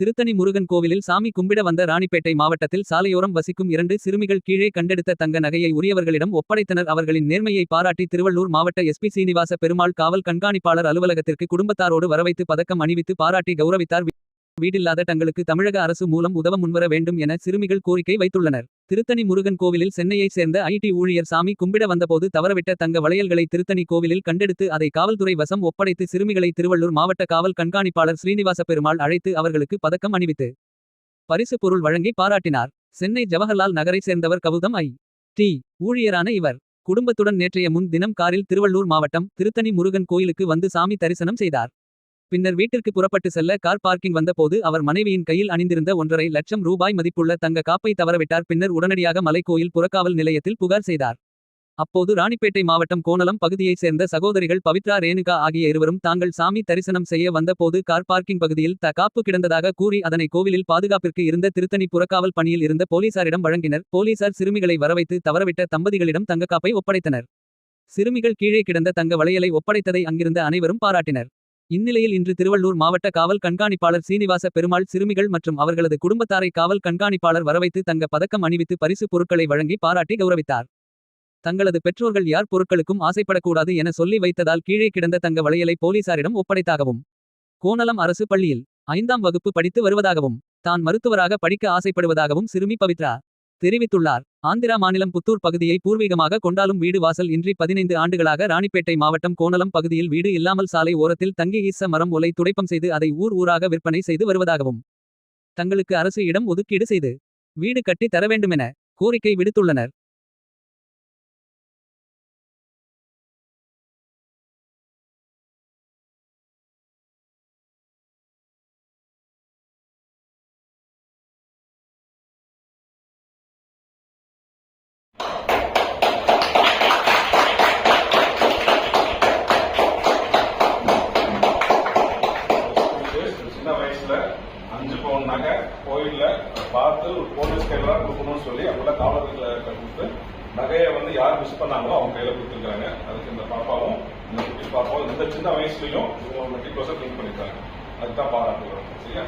திருத்தணி முருகன் கோவிலில் சாமி கும்பிட வந்த ராணிப்பேட்டை மாவட்டத்தில் சாலையோரம் வசிக்கும் இரண்டு சிறுமிகள் கீழே கண்டெடுத்த தங்க நகையை உரியவர்களிடம் ஒப்படைத்தனர். அவர்களின் நேர்மையை பாராட்டி திருவள்ளூர் மாவட்ட எஸ்பி சீனிவாச பெருமாள் காவல் கண்காணிப்பாளர் அலுவலகத்திற்கு குடும்பத்தாரோடு வரவைத்து பதக்கம் அணிவித்து பாராட்டி கௌரவித்தார். வீடில்லாத தங்களுக்கு தமிழக அரசு மூலம் உதவ முன்வர வேண்டும் என சிறுமிகள் கோரிக்கை வைத்துள்ளனர். திருத்தணி முருகன் கோவிலில் சென்னையைச் சேர்ந்த ஐடி ஊழியர் சாமி கும்பிட வந்தபோது தவறவிட்ட தங்க வளையல்களை திருத்தணி கோவிலில் கண்டெடுத்து அதை காவல்துறை வசம் ஒப்படைத்து சிறுமிகளை திருவள்ளூர் மாவட்ட காவல் கண்காணிப்பாளர் ஸ்ரீனிவாச பெருமாள் அழைத்து அவர்களுக்கு பதக்கம் அணிவித்து பரிசு பொருள் வழங்கி பாராட்டினார். சென்னை ஜவஹர்லால் நகரைச் சேர்ந்தவர் கவுதம் ஐ. டி. ஊழியரான இவர். குடும்பத்துடன் நேற்றைய முன் தினம் காரில் திருவள்ளூர் மாவட்டம் திருத்தணி முருகன் கோயிலுக்கு வந்து சாமி தரிசனம் செய்தார். பின்னர் வீட்டிற்கு புறப்பட்டு செல்ல கார் பார்க்கிங் வந்தபோது அவர் மனைவியின் கையில் அணிந்திருந்த ஒன்றரை லட்சம் ரூபாய் மதிப்புள்ள தங்க காப்பை தவறவிட்டார். பின்னர் உடனடியாக மலைக்கோயில் புறக்காவல் நிலையத்தில் புகார் செய்தார். அப்போது ராணிப்பேட்டை மாவட்டம் கோணலம் பகுதியைச் சேர்ந்த சகோதரிகள் பவித்ரா ரேணுகா ஆகிய இருவரும் தாங்கள் சாமி தரிசனம் செய்ய வந்தபோது கார் பார்க்கிங் பகுதியில் த காப்பு கிடந்ததாக கூறி அதனை கோவிலில் பாதுகாப்பிற்கு இருந்த திருத்தணி புறக்காவல் பணியில் இருந்த போலீசாரிடம் வழங்கினர். போலீசார் சிறுமிகளை வரவைத்து தவறவிட்ட தம்பதிகளிடம் தங்கக்காப்பை ஒப்படைத்தனர். சிறுமிகள் கீழே கிடந்த தங்க வளையலை ஒப்படைத்ததை அங்கிருந்த அனைவரும் பாராட்டினர். இந்நிலையில் இன்று திருவள்ளூர் மாவட்ட காவல் கண்காணிப்பாளர் சீனிவாச பெருமாள் சிறுமிகள் மற்றும் அவர்களது குடும்பத்தாரை காவல் கண்காணிப்பாளர் வரவைத்து தங்க பதக்கம் அணிவித்து பரிசு பொருட்களை வழங்கி பாராட்டி கௌரவித்தார். தங்களது பெற்றோர்கள் யார் பொருட்களுக்கும் ஆசைப்படக்கூடாது என சொல்லி வைத்ததால் கீழே கிடந்த தங்க வளையலை போலீசாரிடம் ஒப்படைத்தாகவும் கோணலம் அரசு பள்ளியில் ஐந்தாம் வகுப்பு படித்து வருவதாகவும் தான் மருத்துவராக படிக்க ஆசைப்படுவதாகவும் சிறுமி பவித்ரா தெரிவித்துள்ளார். ஆந்திரா மாநிலம் புத்தூர் பகுதியை பூர்வீகமாக கொண்டாலும் வீடு வாசல் இன்றி பதினைந்து ஆண்டுகளாக ராணிப்பேட்டை மாவட்டம் கோணலம் பகுதியில் வீடு இல்லாமல் சாலை ஓரத்தில் தங்கி ஈச மரம் ஒலை துடைப்பம் செய்து அதை ஊர் ஊராக விற்பனை செய்து வருவதாகவும் தங்களுக்கு அரசு இடம் ஒதுக்கீடு செய்து வீடு கட்டி தர வேண்டுமென கோரிக்கை விடுத்துள்ளனர். அஞ்சு கோயிலில் நகை பார்த்து ஒரு போலீஸ் கொடுக்கணும்னு சொல்லி அவங்கள காவலர்களை கொடுத்து நகையை வந்து யார் மிஸ் பண்ணாங்களோ அவங்க கையில் கொடுத்துருக்காங்க அதுக்கு இந்த பாப்பாவும் இந்த குட்டி பாப்பாவும் இந்த சின்ன வயசுலையும் இவங்க மெட்ரிகுலஸை திங்க் பண்ணிருக்காங்க. அதுதான் பாராட்டுகிறோம் சரியா?